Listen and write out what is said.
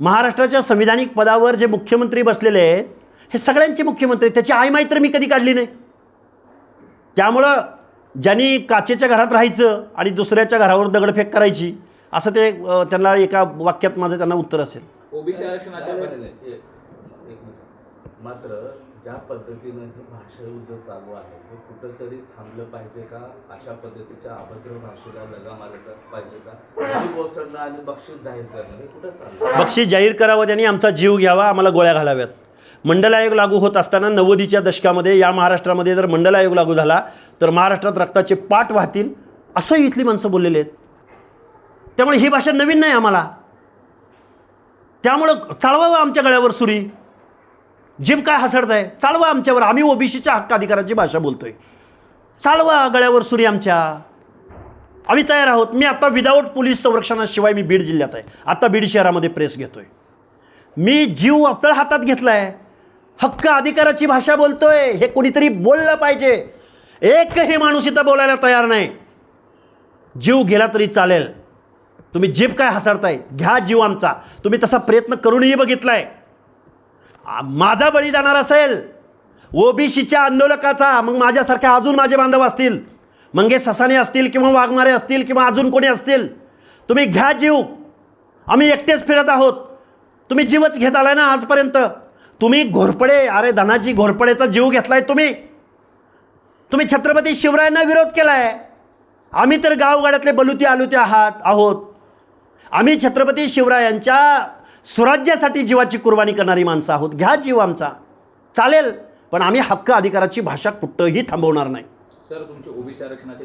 महाराष्ट्राच्या संविधानिक पदावर जे मुख्यमंत्री बसलेले आहेत हे सगळ्यांचे मुख्यमंत्री त्याची आई माहीत तर मी कधी काढली नाही. त्यामुळं ज्यांनी काचेच्या घरात राहायचं आणि दुसऱ्याच्या घरावर दगडफेक करायची असं ते त्यांना एका वाक्यात माझं त्यांना उत्तर असेल. ओबीसी आरक्षणाच्या नाही, पण- नाही, नाही. एक- एक मिनिट. मात्र ज्या पद्धतीनं हे भाषा युद्ध चालू आहे हे कुठंतरी थांबलं पाहिजे का? अशा पद्धतीच्या अभद्र भाषेला लगा मारला पाहिजे का? कोसळणं आणि बक्षीस जाहीर करणं हे कुठं चाललं? बक्षीस जाहीर करावं त्यांनी आमचा जीव घ्यावा आम्हाला गोळ्या घालाव्यात. मंडल आयोग लागू होत असताना नव्वदीच्या दशकामध्ये या महाराष्ट्रामध्ये जर मंडल आयोग लागू झाला तर महाराष्ट्रात रक्ताचे पाठ वाहतील असंही इथली माणसं बोललेली आहेत. त्यामुळे ही भाषा नवीन नाही आम्हाला. त्यामुळं चालवावं आमच्या गळ्यावर सुरी. जिम काय हसडत आहे चालवा आमच्यावर. आम्ही ओबीसीच्या हक्क अधिकाराची भाषा बोलतोय. चालवा गळ्यावर सुरी आमच्या. आम्ही तयार आहोत. मी आता विदाऊट पोलीस संरक्षणाशिवाय मी बीड जिल्ह्यात आहे. आता बीड शहरामध्ये प्रेस घेतोय. मी जीव आपल्या हातात घेतला आहे हक्क अधिकाराची भाषा बोलतोय. हे कोणीतरी बोललं पाहिजे. एकही माणूस इथं बोलायला तयार नाही. जीव गेला तरी चालेल. तुम्ही जीभ काय हसडताय घ्या जीव आमचा. तुम्ही तसा प्रयत्न करूनही बघितलाय. आहे माझा बळी जाणार असेल. ओबीसीच्या आंदोलकाचा मग माझ्यासारख्या अजून माझे बांधव असतील. मंगे ससाने असतील किंवा वाघमारे असतील किंवा अजून कोणी असतील. तुम्ही घ्या जीव. आम्ही एकटेच फिरत आहोत. तुम्ही जीवच घेत आलाय ना आजपर्यंत. तुम्ही घोरपडे अरे धनाजी घोरपडेचा जीव घेतलाय तुम्ही. तुम्ही छत्रपती शिवरायांना विरोध केलाय. आम्ही तर गावगाड्यातले बलुती आलुते आहात आहोत. आम्ही छत्रपती शिवरायांच्या स्वराज्यासाठी जीवाची कुर्बानी करणारी माणसं आहोत. घ्या जीव आमचा. चालेल पण आम्ही हक्क अधिकाराची भाषा कुठंही थांबवणार नाही. सर तुमची ओबीसी आरक्षणाची